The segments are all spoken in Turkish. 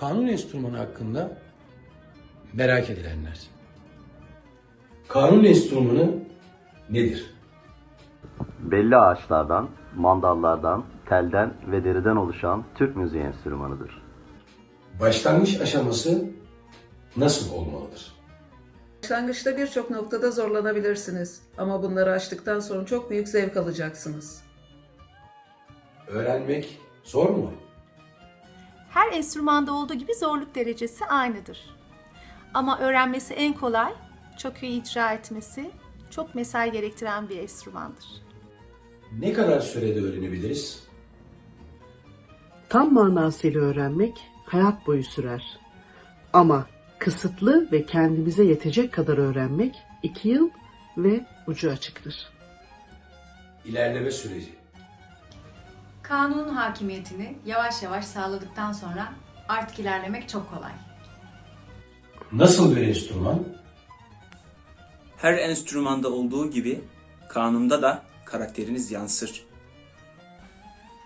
Kanun enstrümanı hakkında merak edilenler. Kanun enstrümanı nedir? Belli ağaçlardan, mandallardan, telden ve deriden oluşan Türk müziği enstrümanıdır. Başlangıç aşaması nasıl olmalıdır? Başlangıçta birçok noktada zorlanabilirsiniz ama bunları aştıktan sonra çok büyük zevk alacaksınız. Öğrenmek zor mu? Her enstrümanda olduğu gibi zorluk derecesi aynıdır. Ama öğrenmesi en kolay, çok iyi icra etmesi, çok mesai gerektiren bir enstrümandır. Ne kadar sürede öğrenebiliriz? Tam manasıyla öğrenmek hayat boyu sürer. Ama kısıtlı ve kendimize yetecek kadar öğrenmek iki yıl ve ucu açıktır. İlerleme süreci. Kanunun hakimiyetini yavaş yavaş sağladıktan sonra artık ilerlemek çok kolay. Nasıl bir enstrüman? Her enstrümanda olduğu gibi kanunda da karakteriniz yansır.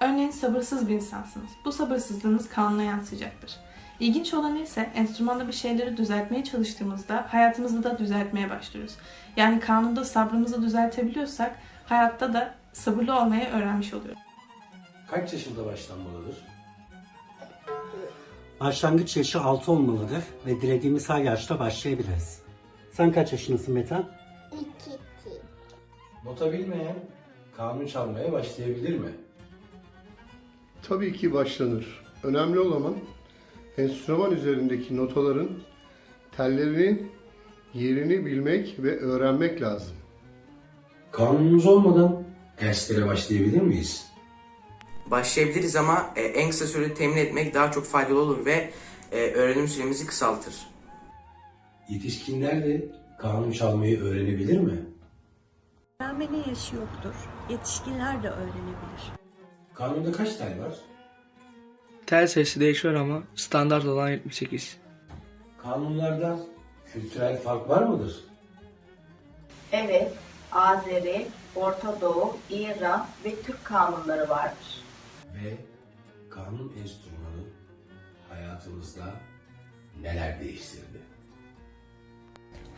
Örneğin sabırsız bir insansınız. Bu sabırsızlığınız kanuna yansıyacaktır. İlginç olan ise enstrümanda bir şeyleri düzeltmeye çalıştığımızda hayatımızda da düzeltmeye başlıyoruz. Yani kanunda sabrımızı düzeltebiliyorsak hayatta da sabırlı olmayı öğrenmiş oluyoruz. Kaç yaşında başlanmalıdır? Başlangıç yaşı 6 olmalıdır ve dilediğimiz her yaşta başlayabiliriz. Sen kaç yaşındasın Metan? Nota bilmeyen kanun çalmaya başlayabilir mi? Tabii ki başlanır. Önemli olan enstrüman üzerindeki notaların tellerinin yerini bilmek ve öğrenmek lazım. Kanunumuz olmadan derslere başlayabilir miyiz? Başlayabiliriz ama e, en kısa sürede temin etmek daha çok faydalı olur ve e, öğrenim süremizi kısaltır. Yetişkinler de kanun çalmayı öğrenebilir mi? Öğrenmenin yaşı yoktur. Yetişkinler de öğrenebilir. Kanunda kaç tel var? Tel sayısı değişiyor ama standart olan 78. Kanunlarda kültürel fark var mıdır? Evet, Azeri, Orta Doğu, İran ve Türk kanunları vardır. Ve kanun enstrümanı hayatımızda neler değiştirdi?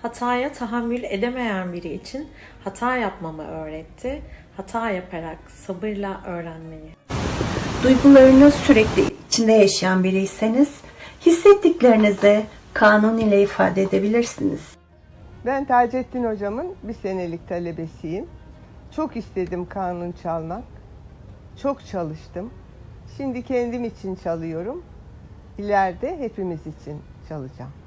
Hataya tahammül edemeyen biri için hata yapmamı öğretti. Hata yaparak sabırla öğrenmeyi. Duygularını sürekli içinde yaşayan biriyseniz hissettiklerinizi kanun ile ifade edebilirsiniz. Ben Taceddin hocamın bir senelik talebesiyim. Çok istedim kanun çalmak. Çok çalıştım. Şimdi kendim için çalıyorum. İleride hepimiz için çalacağım.